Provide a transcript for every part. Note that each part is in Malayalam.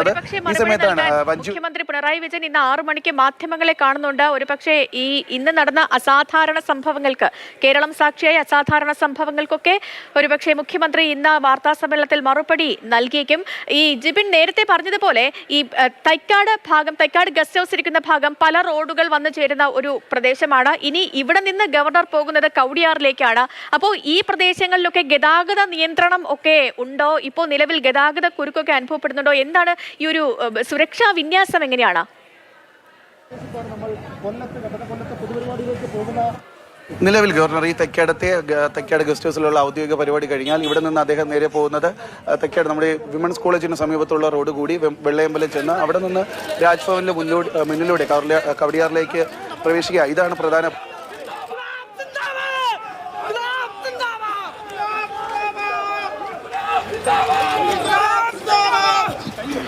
ഈ സമയത്താണ് മുഖ്യമന്ത്രി പിണറായി വിജയൻ ഇന്ന് ആറു മണിക്ക് മാധ്യമങ്ങളെ കാണുന്നുണ്ട്. ഒരുപക്ഷേ ഈ ഇന്ന് നടന്ന അസാധാരണ സംഭവങ്ങൾക്ക് കേരളം സാക്ഷിയായ അസാധാരണ സംഭവങ്ങൾക്കൊക്കെ ഒരുപക്ഷെ മുഖ്യമന്ത്രി ഇന്ന് വാർത്താ സമ്മേളനത്തിൽ മറുപടി നൽകിയേക്കും. ഈ ജിബിൻ നേരത്തെ പറഞ്ഞതുപോലെ ഈ തൈക്കാട് ഭാഗം തൈക്കാട് ഗസ്റ്റ് ഹൗസ് ഇരിക്കുന്ന ഭാഗം പല റോഡുകൾ വന്നു ചേരുന്ന ഒരു പ്രദേശമാണ്. ഇനി ഇവിടെ നിന്ന് ഗവർണർ പോകുന്നത് കൗടിയാറിലേക്കാണ് അപ്പോൾ ഈ പ്രദേശങ്ങളിലൊക്കെ ഗതാഗത നിയന്ത്രണം ഒക്കെ ഉണ്ടോ? ഇപ്പോൾ നിലവിൽ ഗതാഗത കുരുക്കൊക്കെ അനുഭവപ്പെടുന്നുണ്ടോ? എന്താണ് ഈ ഒരു സുരക്ഷാ വിന്യാസം എങ്ങനെയാണ്? നിലവിൽ ഗവർണർ ഈ തെക്കേടത്തെ തെക്കേട് ഗസ്റ്റ് ഹൗസിലുള്ള ഔദ്യോഗിക പരിപാടി കഴിഞ്ഞാൽ ഇവിടെ നിന്ന് അദ്ദേഹം നേരെ പോകുന്നത് തെക്കേട് നമ്മുടെ വിമൻസ് കോളേജിന് സമീപത്തുള്ള റോഡ് കൂടി വെള്ളയമ്പലം ചെന്ന് അവിടെ നിന്ന് രാജ്ഭവനിലെ മുന്നിലൂടെ കവടിയാറിലേക്ക് പ്രവേശിക്കുക. ഇതാണ് പ്രധാന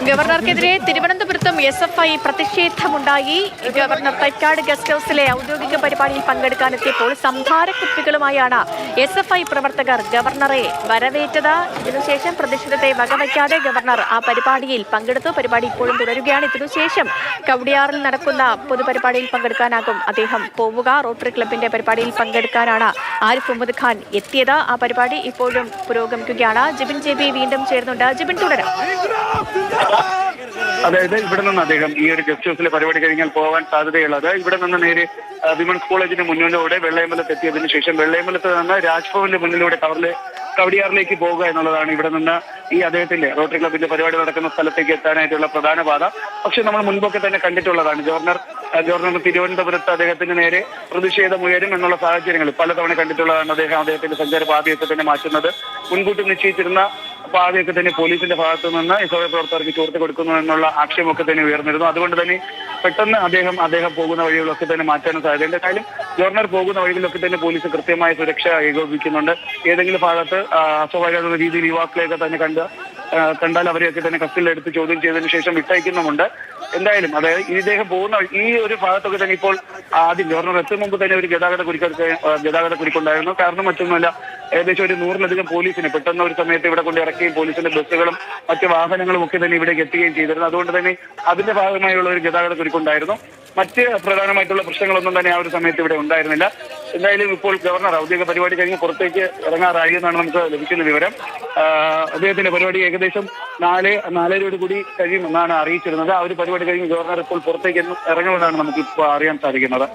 ഗവർണർക്കെതിരെ തിരുവനന്തപുരത്തും എസ് എഫ് ഐ പ്രതിഷേധമുണ്ടായി. ഗവർണർ തൈക്കാട് ഗസ്റ്റ് ഹൗസിലെ ഔദ്യോഗിക പരിപാടിയിൽ പങ്കെടുക്കാനെത്തിയപ്പോൾ സംഭാര കുപ്പികളുമായാണ് എസ് എഫ് ഐ പ്രവർത്തകർ ഗവർണറെ വരവേറ്റത്. ഇതിനുശേഷം പ്രതിഷേധത്തെ വകവയ്ക്കാതെ ഗവർണർ ആ പരിപാടിയിൽ പങ്കെടുത്തു. പരിപാടി ഇപ്പോഴും തുടരുകയാണ്. ഇതിനുശേഷം കവടിയാറിൽ നടക്കുന്ന പൊതുപരിപാടിയിൽ പങ്കെടുക്കാനാകും അദ്ദേഹം പോവുക. റോട്ടറി ക്ലബിന്റെ പരിപാടിയിൽ പങ്കെടുക്കാനാണ് ആരിഫ് മുഹമ്മദ് ഖാൻ എത്തിയത്. ആ പരിപാടി ഇപ്പോഴും പുരോഗമിക്കുകയാണ്. ജിബിൻ ജെ വീണ്ടും ചേരുന്നുണ്ട്. ജിബിൻ തുടരാം. അതായത് ഇവിടെ നിന്ന് അദ്ദേഹം ഈ ഒരു ഗസ്റ്റ് ഹൗസിലെ പരിപാടി കഴിഞ്ഞാൽ പോകാൻ സാധ്യതയുള്ളത് ഇവിടെ നിന്ന് നേരെ വിമൻസ് കോളേജിന്റെ മുന്നിലൂടെ വെള്ളയമ്പലത്ത് എത്തിയതിനു ശേഷം വെള്ളയമ്പലത്ത് നിന്ന് രാജ്ഭവന്റെ മുന്നിലൂടെ കവറിലെ കവടിയാറിലേക്ക് പോകുക എന്നുള്ളതാണ് ഇവിടെ നിന്ന് ഈ അദ്ദേഹത്തിന്റെ റോട്ടറി ക്ലബിന്റെ പരിപാടി നടക്കുന്ന സ്ഥലത്തേക്ക് എത്താനായിട്ടുള്ള പ്രധാന പാത. പക്ഷെ നമ്മൾ മുൻപൊക്കെ തന്നെ കണ്ടിട്ടുള്ളതാണ് ഗവർണർ ഗവർണർ തിരുവനന്തപുരത്ത് അദ്ദേഹത്തിന് നേരെ പ്രതിഷേധം ഉയരും എന്നുള്ള സാഹചര്യങ്ങൾ. പലതവണ കണ്ടിട്ടുള്ളതാണ് അദ്ദേഹം അദ്ദേഹത്തിന്റെ സഞ്ചാര പാതയൊക്കെ തന്നെ മാറ്റുന്നത്. മുൻകൂട്ടി നിശ്ചയിച്ചിരുന്ന പാതയൊക്കെ തന്നെ പോലീസിന്റെ ഭാഗത്തു നിന്ന് എസ് പ്രവർത്തകർക്ക് ചോർത്തി കൊടുക്കുന്നു എന്നുള്ള ആക്ഷേപമൊക്കെ തന്നെ ഉയർന്നിരുന്നു. അതുകൊണ്ട് തന്നെ പെട്ടെന്ന് അദ്ദേഹം അദ്ദേഹം പോകുന്ന വഴികളൊക്കെ തന്നെ മാറ്റാനും സാധ്യതയുണ്ട് എന്തായാലും ഗവർണർ പോകുന്ന വഴികളിലൊക്കെ തന്നെ പോലീസ് കൃത്യമായ സുരക്ഷ ഏകോപിക്കുന്നുണ്ട് ഏതെങ്കിലും ഭാഗത്ത് അസ്വാഭാവികമായ രീതിയിൽ യുവാക്കളെയൊക്കെ തന്നെ കണ്ട് കണ്ടാൽ അവരെയൊക്കെ തന്നെ കസ്റ്റഡിയിലെടുത്ത് ചോദ്യം ചെയ്തതിനു ശേഷം വിട്ടയക്കുന്നുമുണ്ട്. എന്തായാലും അതായത് ഇദ്ദേഹം പോകുന്ന ഈ ഒരു ഭാഗത്തൊക്കെ തന്നെ ഇപ്പോൾ ആദ്യം ഗവർണർ എത്തും മുമ്പ് തന്നെ ഒരു ഗതാഗത കുരുക്ക ഗതാഗത കുരുക്കുണ്ടായിരുന്നു. കാരണം മറ്റൊന്നുമല്ല ഏകദേശം ഒരു നൂറിലധികം പോലീസിനെ പെട്ടെന്ന് ഒരു സമയത്ത് ഇവിടെ കൊണ്ട് ഇറക്കുകയും പോലീസിന്റെ ബസ്സുകളും മറ്റ് വാഹനങ്ങളും ഒക്കെ തന്നെ ഇവിടേക്ക് എത്തുകയും ചെയ്തിരുന്നു. അതുകൊണ്ട് തന്നെ അതിന്റെ ഭാഗമായുള്ള ഒരു ഗതാഗത കുരുക്കുണ്ടായിരുന്നു. മറ്റ് പ്രധാനമായിട്ടുള്ള പ്രശ്നങ്ങളൊന്നും തന്നെ ആ ഒരു സമയത്ത് ഇവിടെ ഉണ്ടായിരുന്നില്ല. എന്തായാലും ഇപ്പോൾ ഗവർണർ ഔദ്യോഗിക പരിപാടി കഴിഞ്ഞ് പുറത്തേക്ക് ഇറങ്ങാറായി എന്നാണ് നമുക്ക് ലഭിക്കുന്ന വിവരം. അദ്ദേഹത്തിന്റെ പരിപാടി ഏകദേശം നാല് നാലരയോട് കൂടി കഴിയുമെന്നാണ് അറിയിച്ചിരുന്നത്. ആ ഒരു പരിപാടി കഴിഞ്ഞ് ഗവർണർ ഇപ്പോൾ പുറത്തേക്ക് ഇറങ്ങുമെന്നാണ് നമുക്ക് ഇപ്പോൾ അറിയാൻ സാധിക്കുന്നത്.